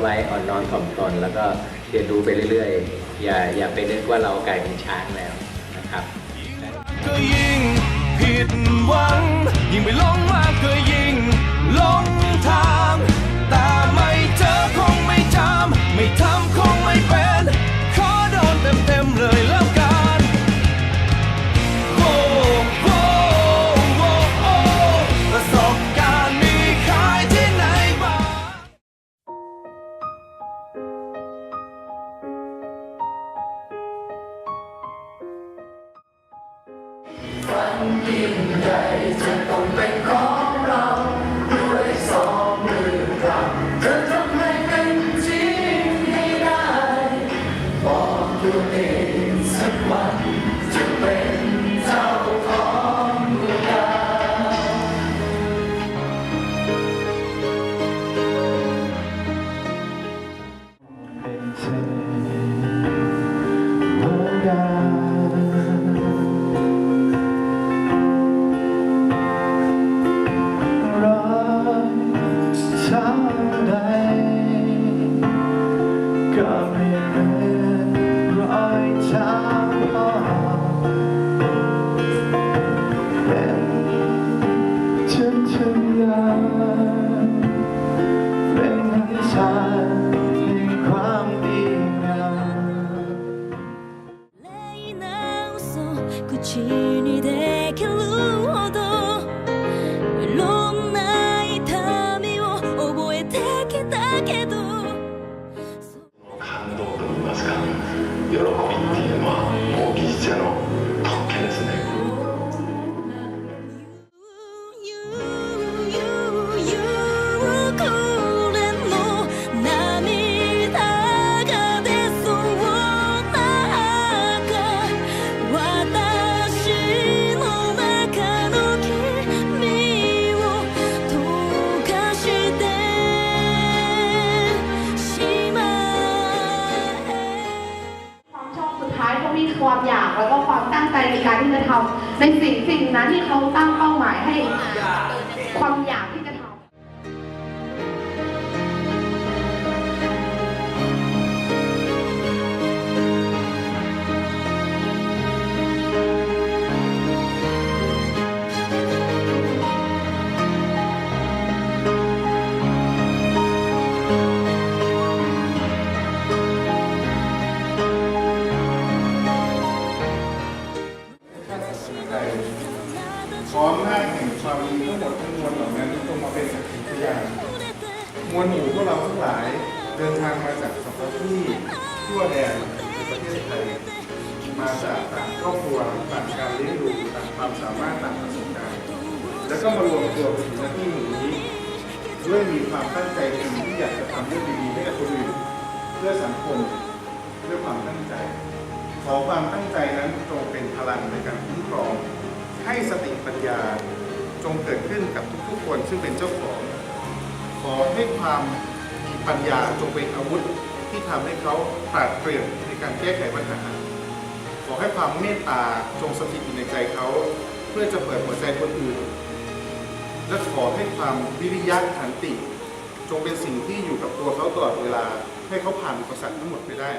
ไว้อ่อนน้อมถ่อมตน แล้วก็เรียนรู้ไปเรื่อยๆ อย่าอย่าไปนึกว่าเรากลายเป็นช้างแล้วนะครับก็ยิ่งผิดหวัง ยิ่งไปลงมากก็ยิ่งลงทาง แต่ไม่เจอคงไม่จำไม่ทำคง วันใดจะต้องเป็น นั้นที่เขาตั้งเป้าหมายให้ความอยาก อมหน้าแห่งความดีทั้งหมดทั้งมวลเหล่านั้นต้องมาเป็นสักขีพยานมวลหมู่พวกเราทั้งหลายเดินทางมาจากสัปที่ทั่วแดนประเทศไทย มาจากต่างครอบครัวต่างการเลี้ยงดูต่างความสามารถต่างประสบการณ์ แล้วก็มารวมตัวเป็นหน้าที่หมู่นี้ด้วยมีความตั้งใจจริงที่อยากจะทำเรื่องดีๆให้กับคนอื่นเพื่อสังคมด้วยความตั้งใจ ขอความตั้งใจนั้นจงเป็นพลังในการคุ้มครอง ให้สติปัญญาจงเกิดขึ้นกับทุกๆคนซึ่งเป็นเจ้าของ ขอให้ความมีปัญญาจงเป็นอาวุธที่ทำให้เขาปราดเปรียวในการแก้ไขปัญหา ขอให้ความเมตตาจงสถิตอยู่ในใจเขา เพื่อจะเปิดหัวใจคนอื่น และขอให้ความวิริยะขันติ จงเป็นสิ่งที่อยู่กับตัวเขาตลอดเวลา ให้เขาผ่านอุปสรรคทั้งหมดไปได้